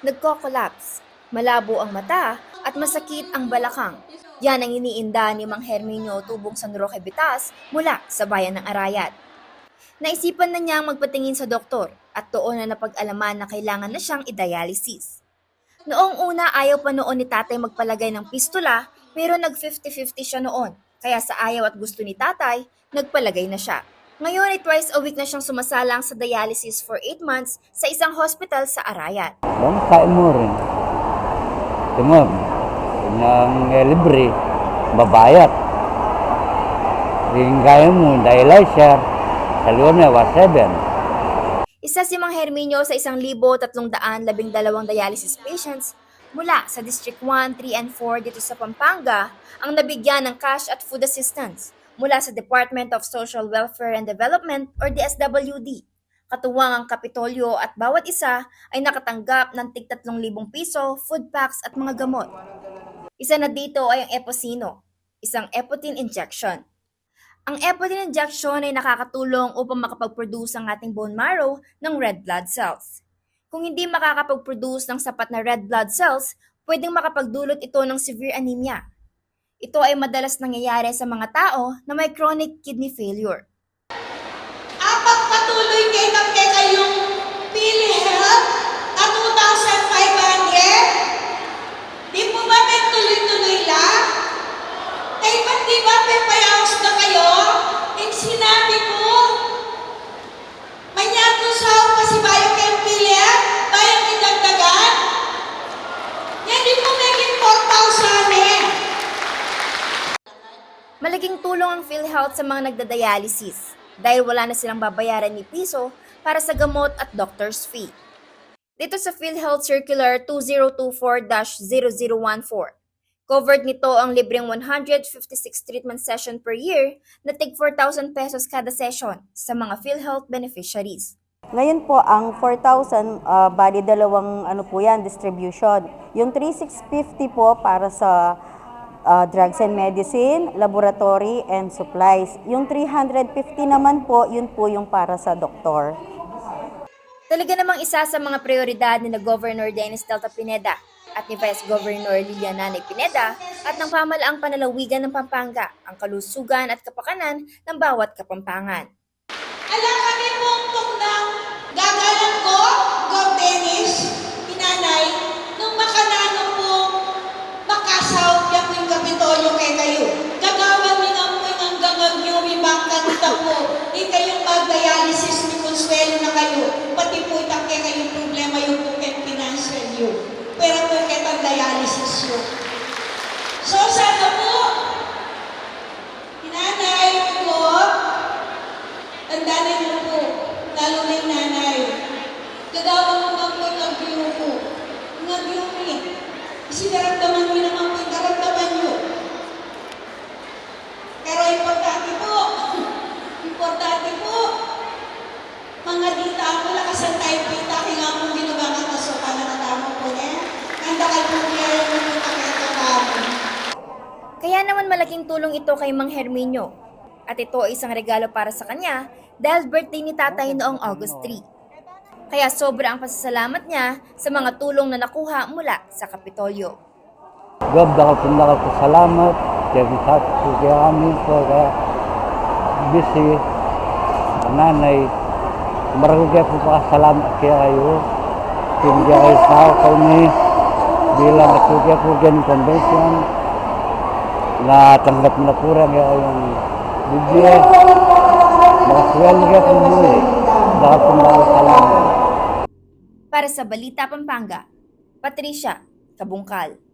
nagko-collapse, malabo ang mata at masakit ang balakang. Yan ang iniinda ni Mang Herminio Tubong San Roque Bitas mula sa bayan ng Arayat. Naisipan na niyang magpatingin sa doktor at doon na napag-alaman na kailangan na siyang i-dialysis. Noong una ayaw pa noon ni tatay magpalagay ng pistula pero nag 50-50 siya noon. Kaya sa ayaw at gusto ni tatay, nagpalagay na siya. Ngayon ay twice a week na siyang sumasalang sa dialysis for 8 months sa isang hospital sa Arayat. Bang kain mo rin. Ito mo, ng eh, libre, babayat. Yung kaya mo, dialyzer, sa luwan na, was 7. Isa si Mang Herminio sa 1,312 dialysis patients mula sa District 1, 3, and 4 dito sa Pampanga ang nabigyan ng cash at food assistance mula sa Department of Social Welfare and Development or DSWD. Katuwang ang Kapitolyo at bawat isa ay nakatanggap ng tig 3,000 piso, food packs at mga gamot. Isa na dito ay ang Eposino, isang Epotin injection. Ang Epotin injection ay nakakatulong upang makapag-produce ang ating bone marrow ng red blood cells. Kung hindi makakapag-produce ng sapat na red blood cells, pwedeng makapagdulot ito ng severe anemia. Ito ay madalas nangyayari sa mga tao na may chronic kidney failure. Apat patuloy kay Dr. kayong PhilHealth na 2,500? Di po ba may tuloy-tuloy lang? Kay ba't di ba may payaos na kayo? Eh sinabi ko, manyato sa kasi bayang kayong PhilHealth, bayang idagdagan. Yan di po maging 4,000 eh. Malaking tulong ang PhilHealth sa mga nagdadialysis dahil wala na silang babayaran ni piso para sa gamot at doctor's fee. Dito sa PhilHealth Circular 2024-0014, covered nito ang libreng 156 treatment session per year na tig 4,000 pesos kada session sa mga PhilHealth beneficiaries. Ngayon po, ang 4,000, uh, bali dalawang ano po yan, distribution. Yung 3,650 po para sa uh, drugs and medicine, laboratory, and supplies. Yung 350 naman po, yun po yung para sa doktor. Talaga namang isa sa mga prioridad ni na Governor Dennis Delta Pineda at ni Vice Governor Liliana Nanay Pineda at ng pamalaang panalawigan ng Pampanga ang kalusugan at kapakanan ng bawat kapampangan. Alam kami pong ng gagalan ko, Gov. Dennis, pinanay, nung makanano po, makasaw niya po yung kapitolyo kay kayo. Gagawan niyo nga po yung hanggang nyo, may bangkanta po. Di kayong mag-dialysis ni Consuelo na kayo. Pati po itang kay kayong problema yung po financial yun. Pero po kay ang dialysis yun. So sana po, pinanay ko, Tandaan niyo po, lalo na yung nanay. Gagawa mo nga po yung agyo ko. Yung agyo mo eh. Isinaramdaman mo naman po yung karamdaman niyo. Pero importante po, importante po, mga dita ako, lakasan tayo pita, kailangan mong ginubangan na so para natamo po niya. Handa kayo po niya yung Kaya naman malaking tulong ito kay Mang Herminio at ito ay isang regalo para sa kanya dahil birthday ni tatay noong August 3. Kaya sobra ang pasasalamat niya sa mga tulong na nakuha mula sa Kapitolyo. Gob, ako po nakapasalamat. Kaya sa kaya kami po, kaya busy, nanay. Marami kaya po pakasalamat kaya kayo. Kaya kayo sa kami bilang at kaya po ganun convention na tanggap na po rin kaya yung Biblia. Makaswelo kaya po muli. Dahil po nakasalamat. Para sa Balita Pampanga, Patricia Kabungkal.